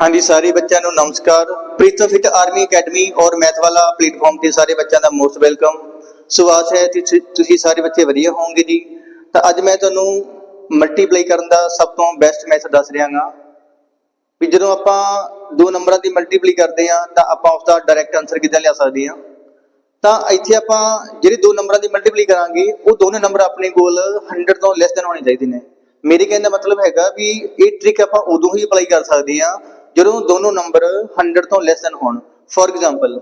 ਹਾਂਜੀ, ਸਾਰੇ ਬੱਚਿਆਂ ਨੂੰ ਨਮਸਕਾਰ। ਪ੍ਰੀਤਮ ਫਿਟ ਆਰਮੀ ਅਕੈਡਮੀ ਔਰ ਮੈਥ ਵਾਲਾ ਪਲੇਟਫਾਰਮ ਤੇ ਸਾਰੇ ਬੱਚਿਆਂ ਦਾ ਮੋਸਟ ਵੈਲਕਮ। ਸਵਾਗਤ ਹੈ, ਤੁਸੀਂ ਤੁਸੀਂ ਸਾਰੇ ਬੱਚੇ ਵਧੀਆ ਹੋਵੋਗੇ ਜੀ। ਤਾਂ ਅੱਜ ਮੈਂ ਤੁਹਾਨੂੰ ਮਲਟੀਪਲਾਈ ਕਰਨ ਦਾ ਸਭ ਤੋਂ ਬੈਸਟ ਮੈਥਡ ਦੱਸ ਰਿਹਾ ਹਾਂ ਵੀ ਜਦੋਂ ਆਪਾਂ ਦੋ ਨੰਬਰਾਂ ਦੀ ਮਲਟੀਪਲਾਈ ਕਰਦੇ ਹਾਂ, ਤਾਂ ਆਪਾਂ ਉਸ ਦਾ ਡਾਇਰੈਕਟ ਆਨਸਰ ਕਿੱਦਾਂ ਲਿਆ ਸਕਦੇ ਹਾਂ? ਤਾਂ ਇੱਥੇ ਆਪਾਂ ਜਿਹੜੇ ਦੋ ਨੰਬਰਾਂ ਦੀ ਮਲਟੀਪਲਾਈ ਕਰਾਂਗੇ, ਉਹ ਦੋਨੇ ਨੰਬਰ ਆਪਣੇ ਕੋਲ 100 ਤੋਂ ਲੈਸ ਦੇਨ ਹੋਣੇ ਚਾਹੀਦੇ ਨੇ। ਮੇਰੇ ਕਹਿਣ ਦਾ ਮਤਲਬ ਹੈਗਾ ਵੀ ਇਹ ਟ੍ਰਿਕ ਆਪਾਂ ਉਦੋਂ ਹੀ ਅਪਲਾਈ ਕਰ ਸਕਦੇ ਹਾਂ ਜਦੋਂ ਦੋਨੋਂ ਨੰਬਰ 100 ਤੋਂ ਲੈਸ ਹੋਣ ਫੋਰ ਐਗਜ਼ਾਮਪਲ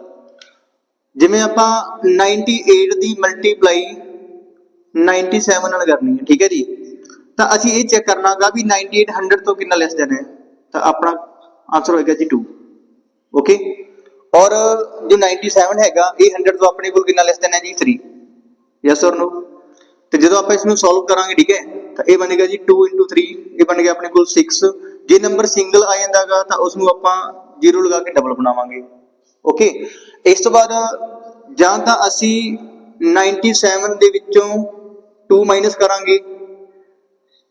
ਜਿਵੇਂ ਆਪਾਂ 98 ਦੀ ਮਲਟੀਪਲਾਈ 97 ਨਾਲ ਕਰਨੀ ਹੈ, ਠੀਕ ਹੈ ਜੀ? ਤਾਂ ਅਸੀਂ ਇਹ ਚੈੱਕ ਕਰਨਾਗਾ ਵੀ 98 100 ਤੋਂ ਕਿੰਨਾ ਲੈਸ ਦੇਣਾ ਹੈ। ਤਾਂ ਆਪਣਾ ਆਨਸਰ ਹੋਏਗਾ ਜੀ 2 ਓਕੇ ਔਰ ਜੋ 97 ਹੈਗਾ, ਇਹ 100 ਤੋਂ ਆਪਣੇ ਕੋਲ ਕਿੰਨਾ ਲੈਸ ਦੇਣਾ ਹੈ ਜੀ? 3 ਯੈਸ অর ਨੋ ਤੇ ਜਦੋਂ ਆਪਾਂ ਇਸ ਨੂੰ ਸੋਲਵ ਕਰਾਂਗੇ, ਠੀਕ ਹੈ, ਤਾਂ ਇਹ ਬਣੇਗਾ ਜੀ 2 3 ਇਹ ਬਣ ਗਿਆ ਆਪਣੇ ਕੋਲ 6 ਜੇ ਨੰਬਰ ਸਿੰਗਲ ਆ ਜਾਂਦਾਗਾ ਤਾਂ ਉਸ ਨੂੰ ਆਪਾਂ 0 ਲਗਾ ਕੇ ਡਬਲ ਬਣਾਵਾਂਗੇ। ਓਕੇ ਇਸ ਤੋਂ ਬਾਅਦ ਜਾਂ ਤਾਂ ਅਸੀਂ 97 ਦੇ ਵਿੱਚੋਂ 2 ਮਾਈਨਸ ਕਰਾਂਗੇ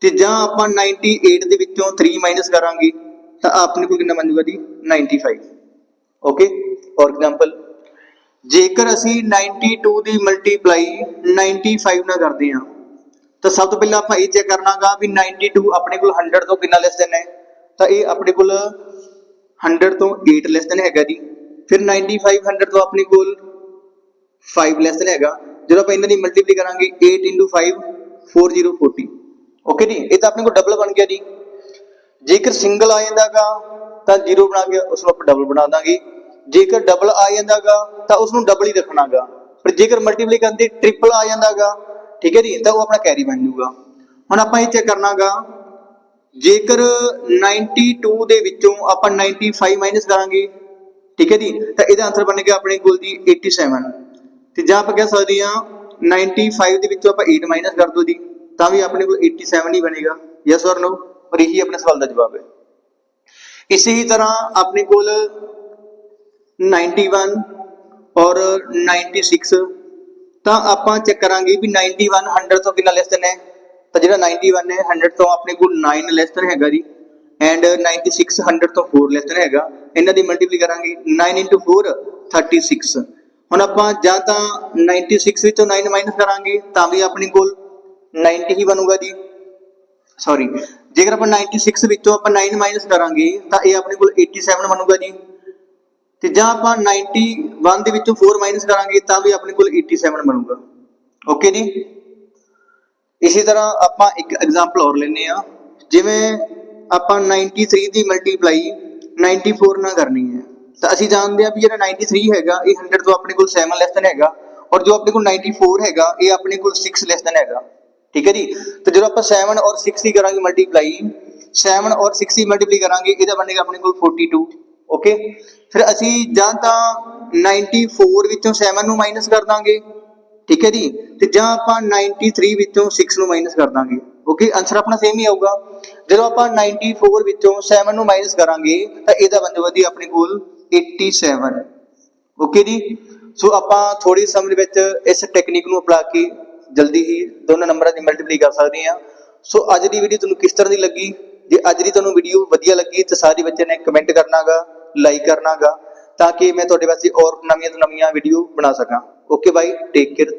ਤੇ ਜਾਂ ਆਪਾਂ 98 ਦੇ ਵਿੱਚੋਂ 3 ਮਾਈਨਸ ਕਰਾਂਗੇ, ਤਾਂ ਆਪਣੇ ਕੋਲ ਕਿੰਨਾ ਬਣ ਜੂਗਾ ਜੀ? 95 ਓਕੇ ਫੋਰ ਐਗਜ਼ਾਮਪਲ ਜੇਕਰ ਅਸੀਂ 92 ਦੀ ਮਲਟੀਪਲਾਈ 95 ਨਾਲ ਕਰਦੇ ਹਾਂ, ਤਾਂ ਸਭ ਤੋਂ ਪਹਿਲਾਂ ਆਪਾਂ ਇਹ ਚੈੱਕ ਕਰਨਾਗਾ ਵੀ 92 ਆਪਣੇ ਕੋਲ 100 ਤੋਂ ਕਿੰਨਾ ਲੈਸ ਦੇਣਾ ਹੈ। ਤਾਂ ਇਹ ਆਪਣੇ ਕੋਲ 100 ਤੋਂ 8 ਲੈਸ ਦੇਨ ਹੈਗਾ ਜੀ। ਫਿਰ 95 100 ਤੋਂ ਆਪਣੇ ਕੋਲ 5 ਲੈਸ ਦੇਨ ਹੈਗਾ। ਜਦੋਂ ਆਪਾਂ ਇਹਨਾਂ ਦੀ ਮਲਟੀਪਲੀ ਕਰਾਂਗੇ 8 5 4040 ਓਕੇ ਜੀ? ਇਹ ਤਾਂ ਆਪਣੇ ਕੋਲ ਡਬਲ ਬਣ ਗਿਆ ਜੀ। ਜੇਕਰ ਸਿੰਗਲ ਆ ਜਾਂਦਾਗਾ, ਤਾਂ ਜ਼ੀਰੋ ਬਣਾ ਕੇ ਉਸ ਨੂੰ ਆਪਾਂ ਡਬਲ ਬਣਾ ਦਾਂਗੇ। ਜੇਕਰ ਡਬਲ ਆ ਜਾਂਦਾਗਾ, ਤਾਂ ਉਸ ਨੂੰ ਡਬਲ ਹੀ ਰੱਖਣਾਗਾ। ਪਰ ਜੇਕਰ ਮਲਟੀਪਲਾਈ ਕਰਦੇ ਟ੍ਰਿਪਲ ਆ ਜਾਂਦਾਗਾ, ਠੀਕ ਹੈ ਜੀ? ਤਾਂ ਉਹ ਆਪਣਾ ਕੈਰੀ ਬਣ ਜਾਊਗਾ। ਹੁਣ ਆਪਾਂ ਇਹ ਚੈੱਕ ਕਰਨਾਗਾ ਜੇਕਰ 92 ਦੇ ਵਿੱਚੋਂ ਆਪਾਂ 95 ਮਾਈਨਸ ਕਰਾਂਗੇ, ਠੀਕ ਹੈ ਜੀ? ਤਾਂ ਇਹਦਾ ਆਨਸਰ ਬਣੇਗਾ ਆਪਣੇ ਕੋਲ ਜੀ 87 ਤੇ ਜਾਂ ਆਪਾਂ ਕਹਿ ਸਕਦੇ ਹਾਂ 95 ਦੇ ਵਿੱਚੋਂ ਆਪਾਂ 8 ਮਾਈਨਸ ਕਰ ਦੋ ਜੀ, ਤਾਂ ਵੀ ਆਪਣੇ ਕੋਲ 87 ਹੀ ਬਣੇਗਾ। ਯੈਸ অর ਨੋ ਪਰ ਇਹੀ ਆਪਣੇ ਸਵਾਲ ਦਾ ਜਵਾਬ ਹੈ। ਇਸੇ ਹੀ ਤਰ੍ਹਾਂ ਆਪਣੇ ਕੋਲ 91 ਔਰ 96 ਤਾਂ ਆਪਾਂ ਚੈੱਕ ਕਰਾਂਗੇ ਵੀ 91 100 ਤੋਂ ਕਿੰਨਾ ਲੈਸ ਦੇਨ ਹੈ। ਤਾਂ ਜਿਹੜਾ 91 ਹੈ 100 ਤੋਂ ਆਪਣੇ ਕੋਲ 9 ਲੈਸ ਦੇਨ ਹੈਗਾ ਜੀ ਐਂਡ 96 100 ਤੋਂ 4 ਲੈਸ ਦੇਨ ਹੈਗਾ। ਇਹਨਾਂ ਦੀ ਮਲਟੀਪਲੀ ਕਰਾਂਗੇ 9 4 36 ਹੁਣ ਆਪਾਂ ਜਾਂ ਤਾਂ 96 ਵਿੱਚੋਂ 9 ਮਾਈਨਸ ਕਰਾਂਗੇ, ਤਾਂ ਵੀ ਆਪਣੇ ਕੋਲ 90 ਹੀ ਬਣੂਗਾ ਜੀ। ਸੌਰੀ ਜੇਕਰ ਆਪਾਂ 96 ਵਿੱਚੋਂ ਆਪਾਂ 9 ਮਾਈਨਸ ਕਰਾਂਗੇ, ਤਾਂ ਇਹ ਆਪਣੇ ਕੋਲ 87 ਬਣੂਗਾ ਜੀ। ਤੇ ਜਾਂ ਆਪਾਂ 91 ਦੇ ਵਿੱਚੋਂ 4 ਮਾਈਨਸ ਕਰਾਂਗੇ, ਤਾਂ ਵੀ ਆਪਣੇ ਕੋਲ 87 ਬਣੂਗਾ। ਓਕੇ ਜੀ? ਇਸੇ ਤਰ੍ਹਾਂ ਆਪਾਂ ਇੱਕ ਐਗਜ਼ਾਮਪਲ ਹੋਰ ਲੈਨੇ ਆ ਜਿਵੇਂ ਆਪਾਂ 93 ਦੀ ਮਲਟੀਪਲਾਈ 94 ਨਾਲ ਕਰਨੀ ਹੈ। ਤਾਂ ਅਸੀਂ ਜਾਣਦੇ ਆ ਵੀ ਜਿਹੜਾ 93 ਹੈਗਾ, ਇਹ 100 ਤੋਂ ਆਪਣੇ ਕੋਲ 7 ਲੈਸ ਦੇਨ ਹੈਗਾ ਔਰ ਜੋ ਆਪਣੇ ਕੋਲ 94 ਹੈਗਾ, ਇਹ ਆਪਣੇ ਕੋਲ 6 ਲੈਸ ਦੇਨ ਹੈਗਾ। ਠੀਕ ਹੈ ਜੀ? ਤੇ ਜਦੋਂ ਆਪਾਂ 7 ਔਰ 6 ਦੀ ਕਰਾਂਗੇ ਮਲਟੀਪਲਾਈ 7 ਔਰ 6 ਦੀ ਮਲਟੀਪਲਾਈ ਕਰਾਂਗੇ, ਇਹਦਾ ਬਣੇਗਾ ਆਪਣੇ ਕੋਲ 42 ਓਕੇ ਫਿਰ ਅਸੀਂ ਜਾਂ ਤਾਂ 94 ਵਿੱਚੋਂ 7 ਨੂੰ ਮਾਈਨਸ ਕਰ ਦਾਂਗੇ। ਠੀਕ ਹੈ ਜੀ? ਤੇ ਜਾਂ ਆਪਾਂ 93 ਵਿੱਚੋਂ 6 ਨੂੰ ਮਾਈਨਸ ਕਰ ਦਾਂਗੇ। ਓਕੇ ਆਨਸਰ ਆਪਣਾ ਸੇਮ ਹੀ ਆਊਗਾ। ਜਦੋਂ ਆਪਾਂ 94 ਵਿੱਚੋਂ 7 ਨੂੰ ਮਾਈਨਸ ਕਰਾਂਗੇ, ਤਾਂ ਇਹਦਾ ਬਣ ਆਪਣੇ ਕੋਲ 87 ਓਕੇ ਜੀ? ਸੋ ਆਪਾਂ ਥੋੜੀ ਸਮੇਂ ਵਿੱਚ ਇਸ ਟੈਕਨੀਕ ਨੂੰ ਅਪਣਾ ਕੇ ਜਲਦੀ ਹੀ ਦੋਨਾਂ ਨੰਬਰਾਂ ਦੀ ਮਲਟੀਪਲਾਈ ਕਰ ਸਕਦੇ ਹਾਂ। ਸੋ ਅੱਜ ਦੀ ਵੀਡੀਓ ਤੁਹਾਨੂੰ ਕਿਸ ਤਰ੍ਹਾਂ ਦੀ ਲੱਗੀ? ਜੇ ਅੱਜ ਦੀ ਤੁਹਾਨੂੰ ਵੀਡੀਓ ਵਧੀਆ ਲੱਗੀ, ਤਾਂ ਸਾਰੇ ਬੱਚਿਆਂ ਨੇ ਕਮੈਂਟ ਕਰਨਾਗਾ ਲਾਈਕ ਕਰਨਾਗਾ, ਤਾਂ ਕਿ ਮੈਂ ਤੁਹਾਡੇ ਵਾਸਤੇ ਹੋਰ ਨਵੀਆਂ ਤੋਂ ਨਵੀਆਂ ਵੀਡੀਓ ਬਣਾ ਸਕਾਂ। ਓਕੇ ਬਾਈ ਟੇਕ ਕੇਅਰ